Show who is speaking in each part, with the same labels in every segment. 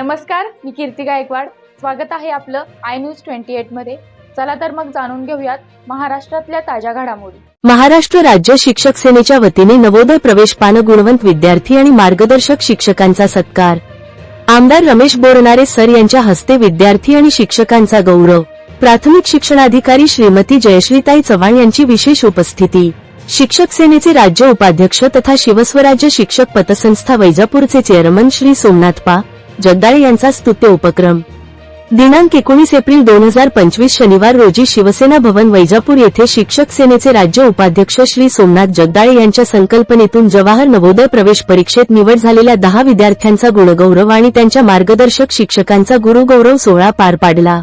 Speaker 1: नमस्कार मी कीर्ती गायकवाड. स्वागत आहे आपलं आय न्यूज ट्वेंटी एटमध्ये. चला तर मग जाणून घेऊयात महाराष्ट्रातल्या ताज्या घडामोडी.
Speaker 2: महाराष्ट्र राज्य शिक्षक सेनेच्या वतीने नवोदय प्रवेश पान गुणवंत विद्यार्थी आणि मार्गदर्शक शिक्षकांचा सत्कार. आमदार रमेश बोरणारे सर यांच्या हस्ते विद्यार्थी आणि शिक्षकांचा गौरव. प्राथमिक शिक्षणाधिकारी श्रीमती जयश्रीताई चव्हाण यांची विशेष उपस्थिती. शिक्षक सेनेचे राज्य उपाध्यक्ष तथा शिवस्वराज्य शिक्षक पतसंस्था वैजापूरचे चेअरमन श्री सोमनाथ पा. जगदाळे यांचा स्तुत्य उपक्रम. दिनांक एकोणीस एप्रिल दोन हजार पंचवीस शनिवार रोजी शिवसेना भवन वैजापूर येथे शिक्षक सेनेचे राज्य उपाध्यक्ष श्री सोमनाथ जगदाळे यांच्या संकल्पनेतून जवाहर नवोदय प्रवेश परीक्षेत निवड झालेल्या दहा विद्यार्थ्यांचा गुणगौरव आणि त्यांच्या मार्गदर्शक शिक्षकांचा गुरुगौरव सोहळा पार पाडला.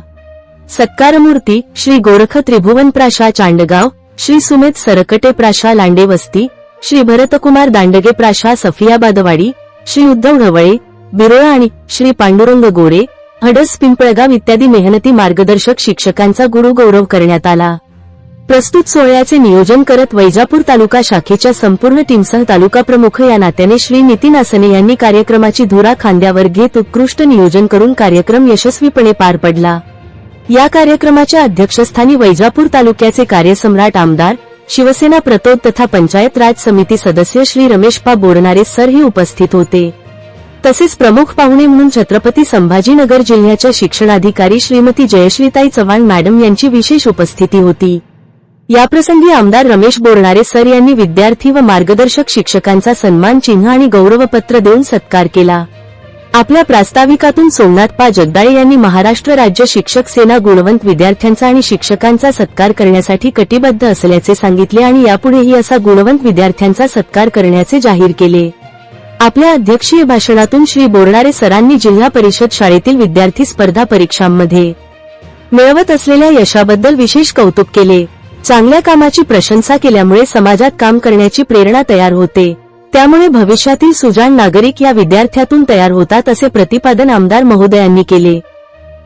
Speaker 2: सत्कारमूर्ती श्री गोरख त्रिभुवन प्राशा चांडगाव श्री सुमेध सरकटे प्राशा लांडे वस्ती श्री भरतकुमार दांडगे प्राशा सफियाबादवाडी श्री उद्धव ढवळे बिरोळा आणि श्री पांडुरंग गोरे हडस पिंपळगाव इत्यादी मेहनती मार्गदर्शक शिक्षकांचा गुरुगौरव करण्यात आला. प्रस्तुत सोहळ्याचे नियोजन करत वैजापूर तालुका शाखेच्या संपूर्ण टीमसह तालुका प्रमुख या नात्याने श्री नितीन आसने यांनी कार्यक्रमाची धुरा खांद्यावर घेत उत्कृष्ट नियोजन करून कार्यक्रम यशस्वीपणे पार पडला. या कार्यक्रमाच्या अध्यक्षस्थानी वैजापूर तालुक्याचे कार्यसम्राट आमदार शिवसेना प्रतोद तथा पंचायत राज समिती सदस्य श्री रमेशपा बोरणारे सरही उपस्थित होते. तसेच प्रमुख पाहुणे म्हणून छत्रपती संभाजीनगर जिल्ह्याच्या शिक्षणाधिकारी श्रीमती जयश्रीताई चव्हाण मॅडम यांची विशेष उपस्थिती होती. याप्रसंगी आमदार रमेश बोरणारे सर यांनी विद्यार्थी व मार्गदर्शक शिक्षकांचा सन्मान चिन्ह आणि गौरवपत्र देऊन सत्कार केला. आपल्या प्रास्ताविकातून सोमनाथ पा. जगदाळे यांनी महाराष्ट्र राज्य शिक्षक सेना गुणवंत विद्यार्थ्यांचा आणि शिक्षकांचा सत्कार करण्यासाठी कटिबद्ध असल्याचे सांगितले आणि यापुढेही असा गुणवंत विद्यार्थ्यांचा सत्कार करण्याचे जाहीर केले. आपल्या अध्यक्षीय भाषणातून श्री बोरणारे सरांनी जिल्हा परिषद शाळेतील विद्यार्थी स्पर्धा परीक्षांमध्ये मिळवत असलेल्या यशाबद्दल विशेष कौतुक केले. चांगल्या कामाची प्रशंसा केल्यामुळे समाजात काम करण्याची प्रेरणा तयार होते. त्यामुळे भविष्यातील सुजाण नागरिक या विद्यार्थ्यातून तयार होतात असे प्रतिपादन आमदार महोदयांनी केले.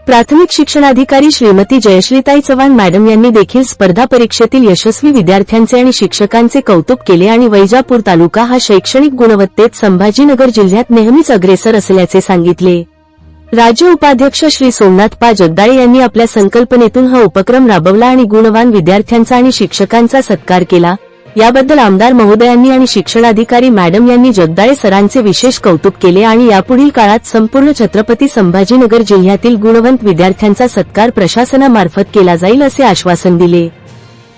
Speaker 2: प्राथमिक शिक्षणाधिकारी श्रीमती जयश्रीताई चव्हाण मॅडम यांनी देखील स्पर्धा परीक्षेतील यशस्वी विद्यार्थ्यांचे आणि शिक्षकांचे कौतुक केले आणि वैजापूर तालुका हा शैक्षणिक गुणवत्तेत संभाजीनगर जिल्ह्यात नेहमीच अग्रेसर असल्याचे सांगितले. राज्य उपाध्यक्ष श्री सोमनाथ पा. जगदाळे यांनी आपल्या संकल्पनेतून हा उपक्रम राबवला आणि गुणवान विद्यार्थ्यांचा आणि शिक्षकांचा सत्कार केला. याबद्दल आमदार महोदयांनी आणि शिक्षणाधिकारी मॅडम यांनी जगदाळे सरांचे विशेष कौतुक केले आणि यापुढील काळात संपूर्ण छत्रपती संभाजीनगर जिल्ह्यातील गुणवंत विद्यार्थ्यांचा सत्कार प्रशासनामार्फत केला जाईल असे आश्वासन दिले.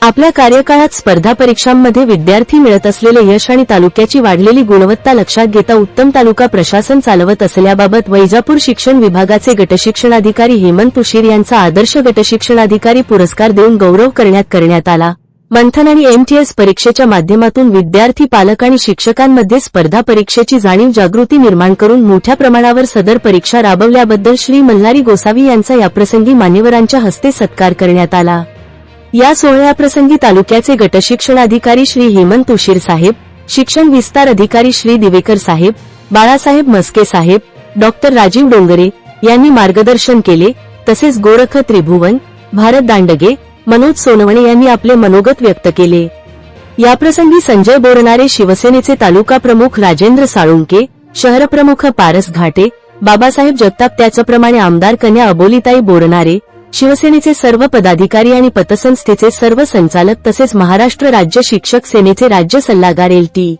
Speaker 2: आपल्या कार्यकाळात स्पर्धा परीक्षांमध्ये विद्यार्थी मिळत असलेले यश आणि तालुक्याची वाढलेली गुणवत्ता लक्षात घेता उत्तम तालुका प्रशासन चालवत असल्याबाबत वैजापूर शिक्षण विभागाचे गटशिक्षणाधिकारी हेमंत उशीर यांचा आदर्श गटशिक्षणाधिकारी पुरस्कार देऊन गौरव करण्यात करण्यात आला. मंथन आणि एमटीएस परीक्षेच्या माध्यमातून विद्यार्थी पालक आणि शिक्षकांमध्ये स्पर्धा परीक्षेची जाणीव जागृती निर्माण करून मोठ्या प्रमाणावर सदर परीक्षा राबवल्याबद्दल श्री मल्हारी गोसावी यांचा याप्रसंगी मान्यवरांच्या हस्ते सत्कार करण्यात आला. या सोहळ्याप्रसंगी तालुक्याचे गटशिक्षणाधिकारी श्री हेमंत उशीर साहेब शिक्षण विस्तार अधिकारी श्री दिवेकर साहेब बाळासाहेब मस्के साहेब डॉक्टर राजीव डोंगरे यांनी मार्गदर्शन केले तसेच गोरख त्रिभुवन भारत दांडगे मनोज सोनवणे यांनी आपले मनोगत व्यक्त केले. याप्रसंगी संजय बोरणारे शिवसेनेचे तालुका प्रमुख राजेंद्र साळुंके शहरप्रमुख पारस घाटे बाबासाहेब जगताप त्याचप्रमाणे आमदार कन्या अबोलीताई बोरणारे शिवसेनेचे सर्व पदाधिकारी आणि पतसंस्थेचे सर्व संचालक तसेच महाराष्ट्र राज्य शिक्षक सेनेचे राज्य सल्लागार एल टी.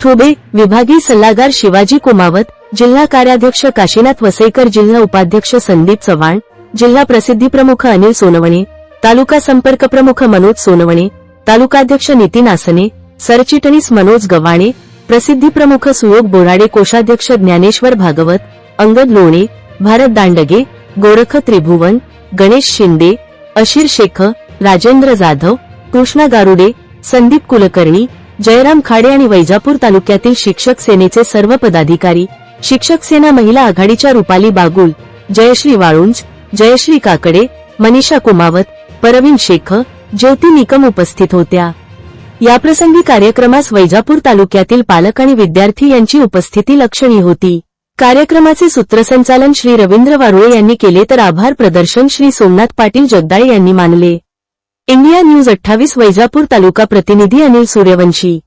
Speaker 2: थोबे विभागीय सल्लागार शिवाजी कुमावत जिल्हा कार्याध्यक्ष काशीनाथ वसईकर जिल्हा उपाध्यक्ष संदीप चव्हाण जिल्हा प्रसिद्धी प्रमुख अनिल सोनवणे तालुका संपर्क प्रमुख मनोज सोनवणे तालुकाध्यक्ष नितीन आसने सरचिटणीस मनोज गव्हाणे प्रसिद्धी प्रमुख सुयोग बोराडे कोषाध्यक्ष ज्ञानेश्वर भागवत अंगद लोणे भारत दांडगे गोरख त्रिभुवन गणेश शिंदे अशीर शेख राजेंद्र जाधव कृष्णा गारुडे संदीप कुलकर्णी जयराम खाडे आणि वैजापूर तालुक्यातील शिक्षक सेनेचे सर्व पदाधिकारी शिक्षक सेना महिला आघाडीच्या रुपाली बागुल जयश्री वाळुंज जयश्री काकडे मनीषा कुमावत परवीन शेख ज्योती निकम उपस्थित होत्या. याप्रसंगी कार्यक्रमास वैजापूर तालुक्यातील पालक आणि विद्यार्थी यांची उपस्थिती लक्षणीय होती. कार्यक्रमाचे सूत्रसंचालन श्री रवींद्र वारुळे यांनी केले तर आभार प्रदर्शन श्री सोमनाथ पाटील जगदाळे यांनी मानले. इंडिया न्यूज अठ्ठावीस वैजापूर तालुका प्रतिनिधी अनिल सूर्यवंशी.